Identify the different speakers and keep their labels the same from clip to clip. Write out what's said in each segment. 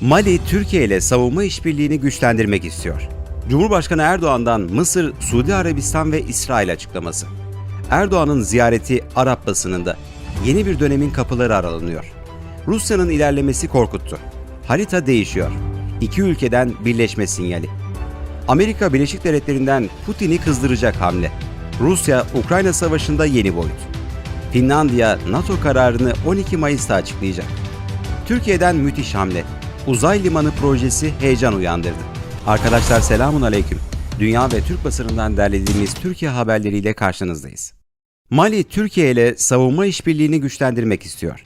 Speaker 1: Mali, Türkiye ile savunma işbirliğini güçlendirmek istiyor. Cumhurbaşkanı Erdoğan'dan Mısır, Suudi Arabistan ve İsrail açıklaması. Erdoğan'ın ziyareti Arap basınında. Yeni bir dönemin kapıları aralanıyor. Rusya'nın ilerlemesi korkuttu. Harita değişiyor. İki ülkeden birleşme sinyali. Amerika Birleşik Devletleri'nden Putin'i kızdıracak hamle. Rusya-Ukrayna savaşında yeni boyut. Finlandiya NATO kararını 12 Mayıs'ta açıklayacak. Türkiye'den müthiş hamle. Uzay limanı projesi heyecan uyandırdı. Arkadaşlar selamun aleyküm. Dünya ve Türk basınından derlediğimiz Türkiye haberleriyle karşınızdayız. Mali, Türkiye ile savunma işbirliğini güçlendirmek istiyor.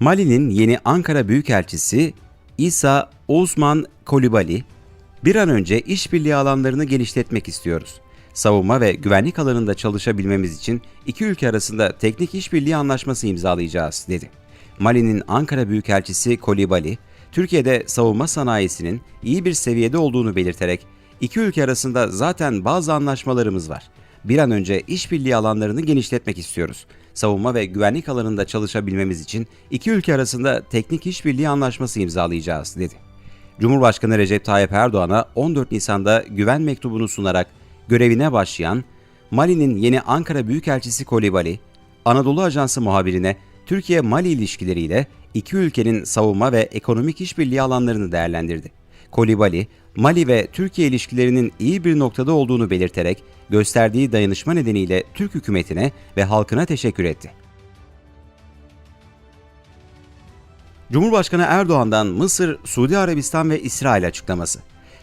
Speaker 1: Mali'nin yeni Ankara Büyükelçisi İsa Osman Kolibali, bir an önce işbirliği alanlarını genişletmek istiyoruz. Savunma ve güvenlik alanında çalışabilmemiz için iki ülke arasında teknik işbirliği anlaşması imzalayacağız, dedi. Mali'nin Ankara Büyükelçisi Kolibali, Türkiye'de savunma sanayisinin iyi bir seviyede olduğunu belirterek, iki ülke arasında zaten bazı anlaşmalarımız var. Bir an önce işbirliği alanlarını genişletmek istiyoruz. Savunma ve güvenlik alanında çalışabilmemiz için iki ülke arasında teknik işbirliği anlaşması imzalayacağız, dedi. Cumhurbaşkanı Recep Tayyip Erdoğan'a 14 Nisan'da güven mektubunu sunarak görevine başlayan Mali'nin yeni Ankara Büyükelçisi Kolibali, Anadolu Ajansı muhabirine Türkiye-Mali ilişkileriyle iki ülkenin savunma ve ekonomik işbirliği alanlarını değerlendirdi. Kolibali, Mali ve Türkiye ilişkilerinin iyi bir noktada olduğunu belirterek gösterdiği dayanışma nedeniyle Türk hükümetine ve halkına teşekkür etti. Cumhurbaşkanı Erdoğan'dan Mısır, Suudi Arabistan ve İsrail açıklaması.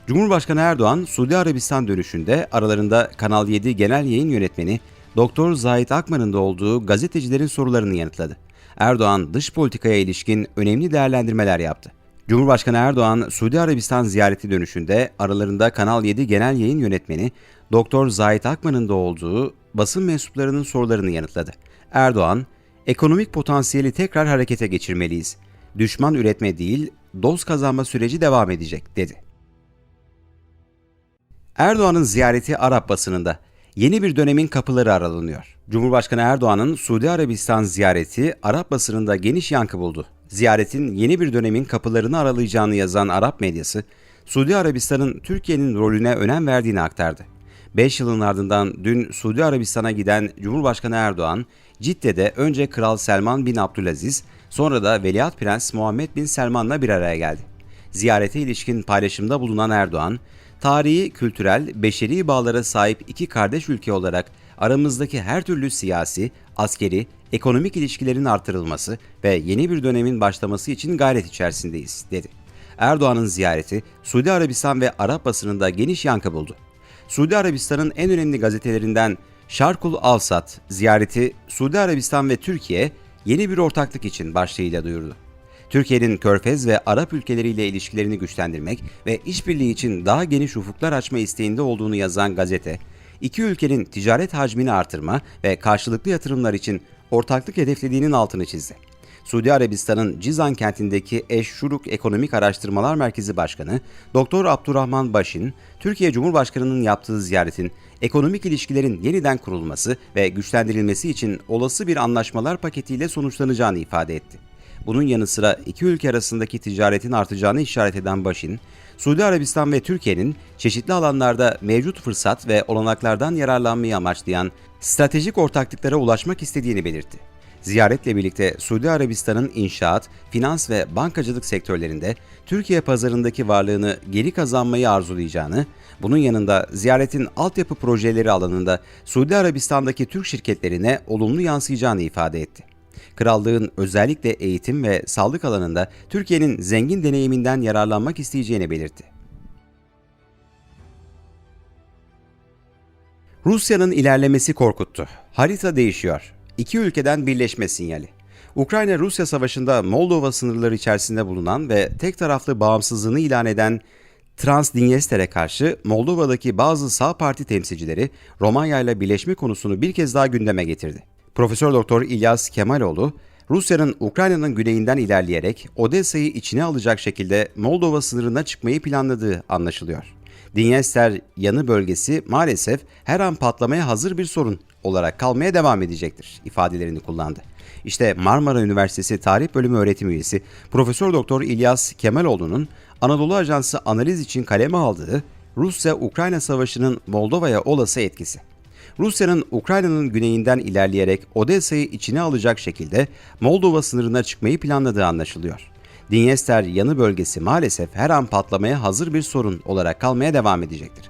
Speaker 1: Cumhurbaşkanı Erdoğan, Suudi Arabistan dönüşünde aralarında Kanal 7 Genel Yayın Yönetmeni Doktor Zahit Akman'ın da olduğu gazetecilerin sorularını yanıtladı. Erdoğan dış politikaya ilişkin önemli değerlendirmeler yaptı. Cumhurbaşkanı Erdoğan, Suudi Arabistan ziyareti dönüşünde aralarında Kanal 7 Genel Yayın Yönetmeni Doktor Zahit Akman'ın da olduğu basın mensuplarının sorularını yanıtladı. Erdoğan, ekonomik potansiyeli tekrar harekete geçirmeliyiz. Düşman üretme değil, dost kazanma süreci devam edecek, dedi. Erdoğan'ın ziyareti Arap basınında. Yeni bir dönemin kapıları aralanıyor. Cumhurbaşkanı Erdoğan'ın Suudi Arabistan ziyareti Arap basınında geniş yankı buldu. Ziyaretin yeni bir dönemin kapılarını aralayacağını yazan Arap medyası, Suudi Arabistan'ın Türkiye'nin rolüne önem verdiğini aktardı. 5 yılın ardından dün Suudi Arabistan'a giden Cumhurbaşkanı Erdoğan, Cidde'de önce Kral Selman bin Abdülaziz, sonra da Veliaht Prens Muhammed bin Selman'la bir araya geldi. Ziyarete ilişkin paylaşımda bulunan Erdoğan, tarihi, kültürel, beşeri bağlara sahip iki kardeş ülke olarak aramızdaki her türlü siyasi, askeri, ekonomik ilişkilerin artırılması ve yeni bir dönemin başlaması için gayret içerisindeyiz, dedi. Erdoğan'ın ziyareti Suudi Arabistan ve Arap basınında geniş yankı buldu. Suudi Arabistan'ın en önemli gazetelerinden Şarkul Alsat ziyareti Suudi Arabistan ve Türkiye yeni bir ortaklık için başlığıyla duyurdu. Türkiye'nin Körfez ve Arap ülkeleriyle ilişkilerini güçlendirmek ve işbirliği için daha geniş ufuklar açma isteğinde olduğunu yazan gazete, iki ülkenin ticaret hacmini artırma ve karşılıklı yatırımlar için ortaklık hedeflediğinin altını çizdi. Suudi Arabistan'ın Cizan kentindeki Eş Şuruk Ekonomik Araştırmalar Merkezi Başkanı Doktor Abdurrahman Başin, Türkiye Cumhurbaşkanı'nın yaptığı ziyaretin ekonomik ilişkilerin yeniden kurulması ve güçlendirilmesi için olası bir anlaşmalar paketiyle sonuçlanacağını ifade etti. Bunun yanı sıra iki ülke arasındaki ticaretin artacağını işaret eden Başin, Suudi Arabistan ve Türkiye'nin çeşitli alanlarda mevcut fırsat ve olanaklardan yararlanmayı amaçlayan stratejik ortaklıklara ulaşmak istediğini belirtti. Ziyaretle birlikte Suudi Arabistan'ın inşaat, finans ve bankacılık sektörlerinde Türkiye pazarındaki varlığını geri kazanmayı arzulayacağını, bunun yanında ziyaretin altyapı projeleri alanında Suudi Arabistan'daki Türk şirketlerine olumlu yansıyacağını ifade etti. Krallığın özellikle eğitim ve sağlık alanında Türkiye'nin zengin deneyiminden yararlanmak isteyeceğini belirtti. Rusya'nın ilerlemesi korkuttu. Harita değişiyor. İki ülkeden birleşme sinyali. Ukrayna-Rusya savaşında Moldova sınırları içerisinde bulunan ve tek taraflı bağımsızlığını ilan eden Transdinyester'e karşı Moldova'daki bazı sağ parti temsilcileri Romanya ile birleşme konusunu bir kez daha gündeme getirdi. Profesör Doktor İlyas Kemaloğlu, Rusya'nın Ukrayna'nın güneyinden ilerleyerek Odessa'yı içine alacak şekilde Moldova sınırına çıkmayı planladığı anlaşılıyor. Dinyester yanı bölgesi maalesef her an patlamaya hazır bir sorun olarak kalmaya devam edecektir ifadelerini kullandı. İşte Marmara Üniversitesi Tarih Bölümü öğretim üyesi Profesör Doktor İlyas Kemaloğlu'nun Anadolu Ajansı analiz için kaleme aldığı Rusya-Ukrayna Savaşı'nın Moldova'ya olası etkisi. Rusya'nın Ukrayna'nın güneyinden ilerleyerek Odessa'yı içine alacak şekilde Moldova sınırına çıkmayı planladığı anlaşılıyor. Dinyester yanı bölgesi maalesef her an patlamaya hazır bir sorun olarak kalmaya devam edecektir.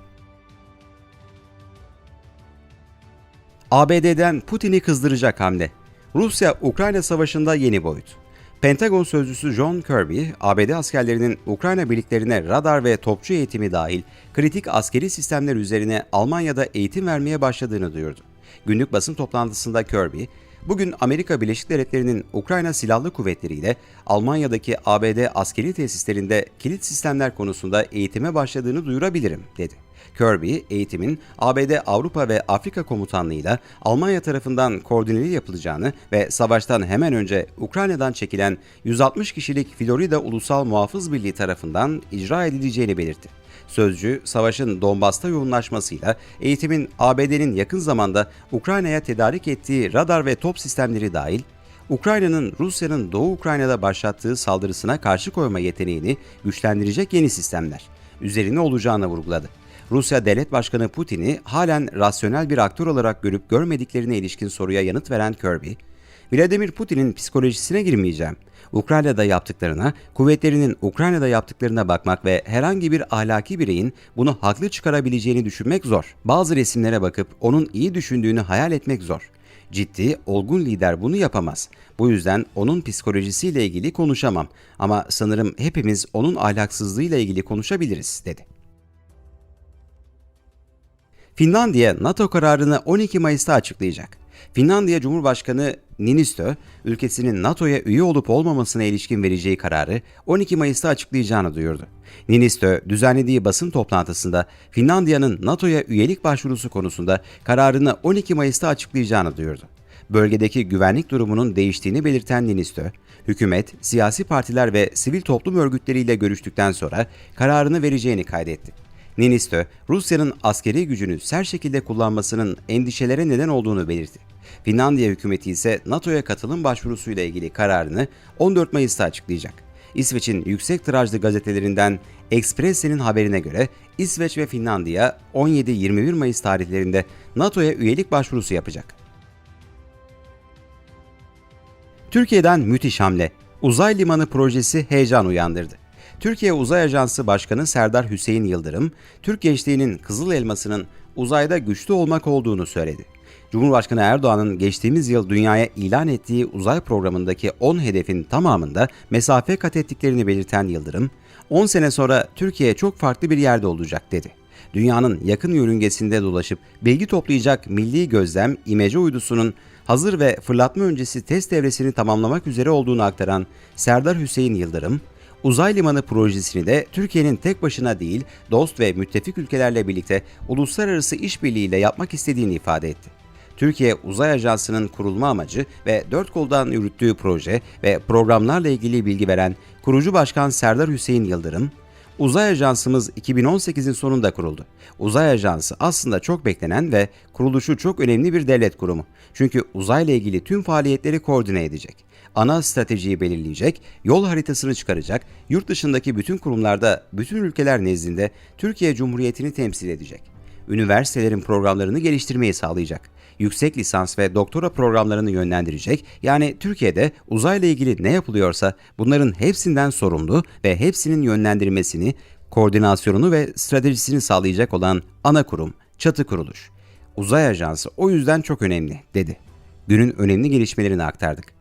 Speaker 1: ABD'den Putin'i kızdıracak hamle. Rusya-Ukrayna savaşında yeni boyut. Pentagon sözcüsü John Kirby, ABD askerlerinin Ukrayna birliklerine radar ve topçu eğitimi dahil kritik askeri sistemler üzerine Almanya'da eğitim vermeye başladığını duyurdu. Günlük basın toplantısında Kirby, bugün Amerika Birleşik Devletleri'nin Ukrayna Silahlı Kuvvetleri ile Almanya'daki ABD askeri tesislerinde kilit sistemler konusunda eğitime başladığını duyurabilirim, dedi. Kirby, eğitimin ABD Avrupa ve Afrika Komutanlığı'yla Almanya tarafından koordineli yapılacağını ve savaştan hemen önce Ukrayna'dan çekilen 160 kişilik Florida Ulusal Muhafız Birliği tarafından icra edileceğini belirtti. Sözcü, savaşın Donbas'ta yoğunlaşmasıyla eğitimin ABD'nin yakın zamanda Ukrayna'ya tedarik ettiği radar ve top sistemleri dahil Ukrayna'nın Rusya'nın Doğu Ukrayna'da başlattığı saldırısına karşı koyma yeteneğini güçlendirecek yeni sistemler üzerine olacağını vurguladı. Rusya Devlet Başkanı Putin'i halen rasyonel bir aktör olarak görüp görmediklerine ilişkin soruya yanıt veren Kirby, Vladimir Putin'in psikolojisine girmeyeceğim. Ukrayna'da yaptıklarına, kuvvetlerinin Ukrayna'da yaptıklarına bakmak ve herhangi bir ahlaki bireyin bunu haklı çıkarabileceğini düşünmek zor. Bazı resimlere bakıp onun iyi düşündüğünü hayal etmek zor. Ciddi, olgun lider bunu yapamaz. Bu yüzden onun psikolojisiyle ilgili konuşamam ama sanırım hepimiz onun ahlaksızlığıyla ilgili konuşabiliriz, dedi. Finlandiya NATO kararını 12 Mayıs'ta açıklayacak. Finlandiya Cumhurbaşkanı Niinistö, ülkesinin NATO'ya üye olup olmamasına ilişkin vereceği kararı 12 Mayıs'ta açıklayacağını duyurdu. Niinistö, düzenlediği basın toplantısında Finlandiya'nın NATO'ya üyelik başvurusu konusunda kararını 12 Mayıs'ta açıklayacağını duyurdu. Bölgedeki güvenlik durumunun değiştiğini belirten Niinistö, hükümet, siyasi partiler ve sivil toplum örgütleriyle görüştükten sonra kararını vereceğini kaydetti. Niinistö, Rusya'nın askeri gücünü ser şekilde kullanmasının endişelere neden olduğunu belirtti. Finlandiya hükümeti ise NATO'ya katılım başvurusuyla ilgili kararını 14 Mayıs'ta açıklayacak. İsveç'in yüksek tirajlı gazetelerinden Expressen'in haberine göre İsveç ve Finlandiya 17-21 Mayıs tarihlerinde NATO'ya üyelik başvurusu yapacak. Türkiye'den müthiş hamle. Uzay limanı projesi heyecan uyandırdı. Türkiye Uzay Ajansı Başkanı Serdar Hüseyin Yıldırım, Türk gençliğinin Kızıl Elması'nın uzayda güçlü olmak olduğunu söyledi. Cumhurbaşkanı Erdoğan'ın geçtiğimiz yıl dünyaya ilan ettiği uzay programındaki 10 hedefin tamamında mesafe kat ettiklerini belirten Yıldırım, 10 sene sonra Türkiye çok farklı bir yerde olacak dedi. Dünyanın yakın yörüngesinde dolaşıp bilgi toplayacak milli gözlem imece uydusunun hazır ve fırlatma öncesi test devresini tamamlamak üzere olduğunu aktaran Serdar Hüseyin Yıldırım, Uzay Limanı projesini de Türkiye'nin tek başına değil, dost ve müttefik ülkelerle birlikte uluslararası işbirliğiyle yapmak istediğini ifade etti. Türkiye Uzay Ajansı'nın kurulma amacı ve dört koldan yürüttüğü proje ve programlarla ilgili bilgi veren kurucu başkan Serdar Hüseyin Yıldırım, Uzay Ajansımız 2018'in sonunda kuruldu. Uzay Ajansı aslında çok beklenen ve kuruluşu çok önemli bir devlet kurumu. Çünkü uzayla ilgili tüm faaliyetleri koordine edecek. Ana stratejiyi belirleyecek, yol haritasını çıkaracak, yurt dışındaki bütün kurumlarda, bütün ülkeler nezdinde Türkiye Cumhuriyeti'ni temsil edecek. Üniversitelerin programlarını geliştirmeyi sağlayacak yüksek lisans ve doktora programlarını yönlendirecek. Yani Türkiye'de uzayla ilgili ne yapılıyorsa bunların hepsinden sorumlu ve hepsinin yönlendirmesini, koordinasyonunu ve stratejisini sağlayacak olan ana kurum, çatı kuruluş. Uzay Ajansı o yüzden çok önemli, dedi. Günün önemli gelişmelerini aktardık.